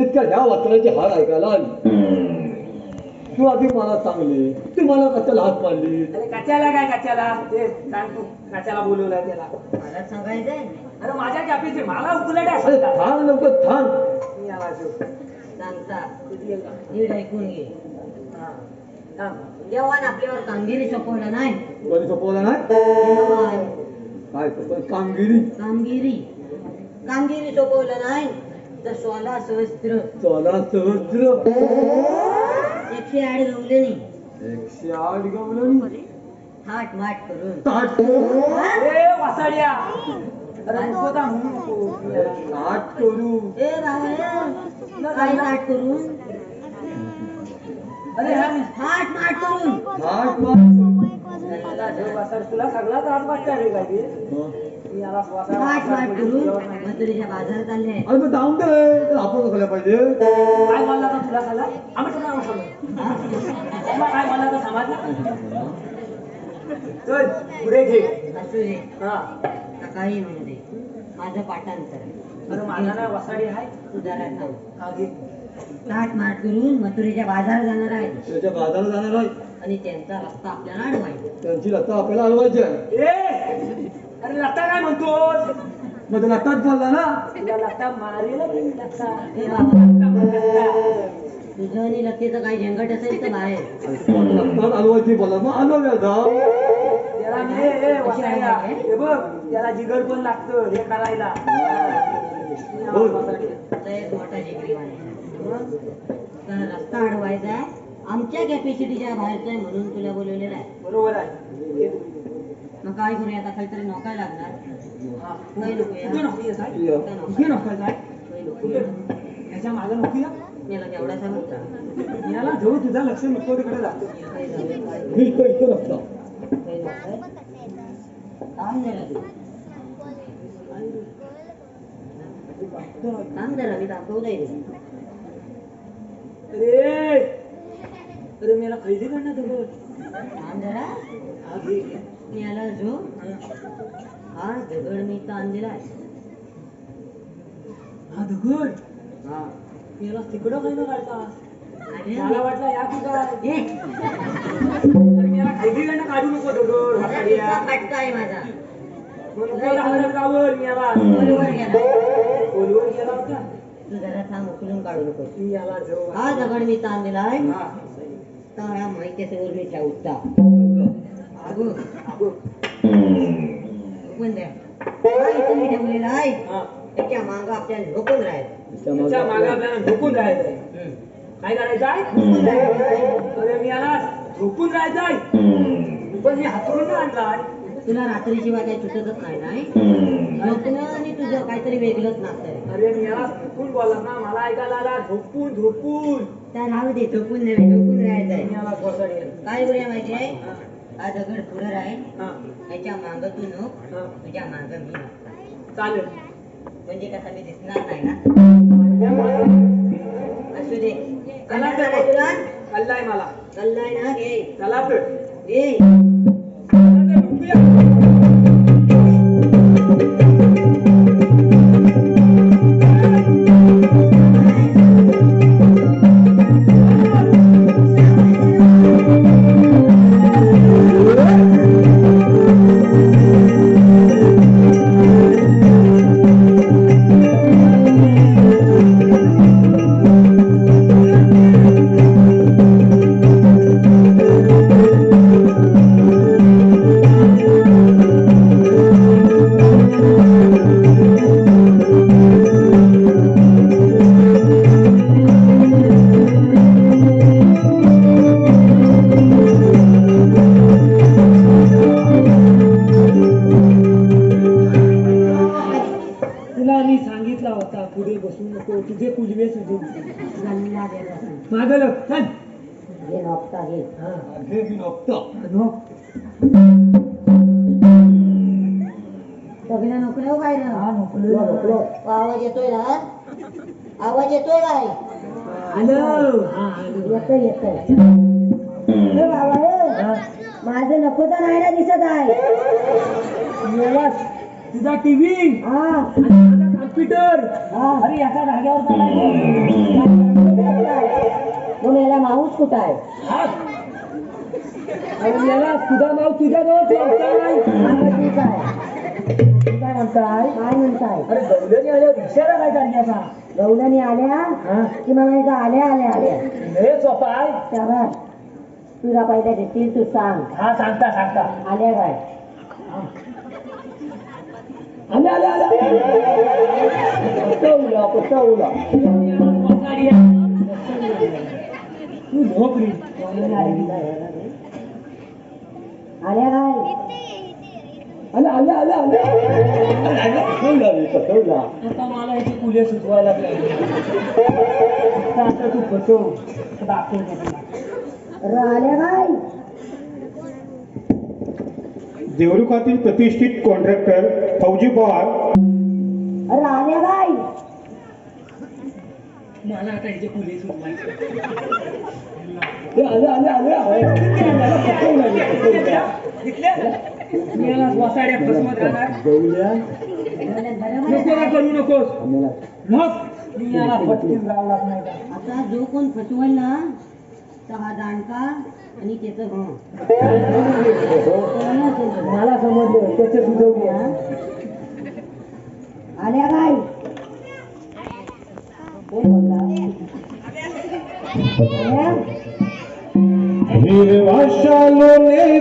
इतक्या ह्या वाचनाची हार ऐकायला आली. तू आधी मला चांगली तू मला कशाला हात मारली? अरे कच्याला काय कच्याला ते सांग तू कच्याला बोलवलाय त्याला? मला सांगायचंय. अरे माझ्या कॅपीचे मला उकलट आहे अरे सध्या. थांब लवकर थांब. सांगता? नीट ऐकून घे. हा. थांब. देवान आपल्यावर कामगिरी सोपवलं नाही. कोणी सोपवलं नाही? देवान काय सोपवलं? कामगिरी. कामगिरी. कामगिरी सोपवलं नाही. तर सोळा सहस्त्र एकशे आठ गवले नाही एकशे आठ गवलं थाट माट करून. ताट ए वासाड्या. अरे नको. म्हणू. ताट करू. ए रावळे काय ताट करून. अरे हा. थाट माट करून. मार तुला सगळा त्रास वाटतोय रे? हं. करून बाजारात आले. अरे मग जाऊन दे तर आपण कसं पाहिजे. काय बोलला का तुला खाला आम्ही तुला नाव सांगू. तुला काय बोलला का समजला? चल पुढे घे. असू दे हा. का काही म्हणू दे माझं पाठांतर. अरे माझा ना वसाडी आहे. जरा थांब हा घे. ताट माट करून मथुरेच्या बाजारात जाणार आहे. त्याच्या बाजारात जाणार आहे. आणि त्यांचा रस्ता आपल्याला अडवायचा. त्यांची लता आपल्याला हलवायची आहे. ए! अरे लता काय म्हणतोस? मग लताच बोलला ना. तुला लता मारेल की लता. ए बाबा लता म्हण, लता. तुझं आणि लतेचं काही झंगट असेल तर बाहेर लताच हलवायची मग त्याला हे बघ त्याला जिगर पण लागतं हे करायला. बोल. आता एक मोठा जिगरी माणूस तर रस्ता अडवायचा आहे. आमच्या कॅपॅसिटीच्या बाहेरचा आहे म्हणून तुला बोलवलेलं आहे. बरोबर आहे. मग काय करूया आता? काहीतरी नोकाय लागणार. हा. नकोया नोकरी याला तुझा लक्ष नको तिकडे जातो काय इथं इथं नकोय थांब जरा तू थांब जरा मी दाखवलंय रे अरे अरे मला खैदी करणार दगड थांब जरा? हा आला जो हा दगड मी इथं आणलेला आहे. हा दगड? हा. याला तिकडं खायला काढता अरे मला वाटलं या की काय ए, अरे मला खैदी करणं काढू नको दगड. आहे माझा. मग नको राहणार गावावर मी याला. खोलवर गेला? खोलवर गेला होता? तू जरा थांब उचलून काढू नको. मी याला जवळ हा दगड मी आहे. हा. तर या माहितीवर मी ठेवता अगो अगं. पण द्या? हा इथं मी ठेवलेला आहे हा. त्याच्या माग आपल्याला झोपून राहायचं त्याच्यामागे आपल्याला झोपून राहायचंय हम्म. काय करायचंय अरे मी याला झोपून राहायचंय पण मी हातरून नाही आणलाय. तुला रात्रीशिवाय काही सुचतच नाही नाही? झोपणं आणि तुझं काहीतरी वेगळंच नाचतंय अरे मी याला झोपून बोलला ना मला ऐकायला आला झोपून झोपून त्या राहू दे झोपून नव्हे झोपून राहायचंय मी याला कोसळेल. काय करूया माहिती आहे? हा, दगड पुढे राहील हा, त्याच्या माग तू नको हा. तुझ्या माग मी नसता चालेल. म्हणजे कसं मी दिसणार नाही ना? असू दे. चला तर नाही तुला. कल्लाय मला. कल्लाय ना घे चला तर चला. नसता नो सगळ्या नोकऱ्या बाहेर. हा नको आवाज येतोय ना? आवाज येतोय काय आलो हा येतोय येतोय. माझं नको तर नाही ना दिसत आहे. तुझा टीव्ही. हा. माझा ज्युपिटर हा. अरे याचा जागेवर मग याला माऊस कुठं आहे? हा. याला तुझा नाव तुझ्याजवळ ठेवताय. हा, ठीक आहे. काय म्हणताय काय म्हणताय? अरे गवल्याने आल्या रिक्षाला काय करण्याचा गवल्याने आल्या? हा? की म्हणायचं आल्या आल्या आल्या. लय सोपा आहे. त्यावर तुला पहिल्या देतील तू सांग. हा सांगता सांगता. आल्या काय? आले आले आले पटवला पटवला तू आल्या काय? आता मला इथे सुचवायला लागले. आता तू आल्या काय? देवरुखातील प्रतिष्ठित कॉन्ट्रॅक्टर फौजी पवार अरे आल्या काय मला आता हे आले आले आले. वसाड्या नको ना करू नकोस. मग? मी याला फटकीन लावणार नाही आता जो कोण फसवेल ना तर हा जाणकार आणि त्याचं মনে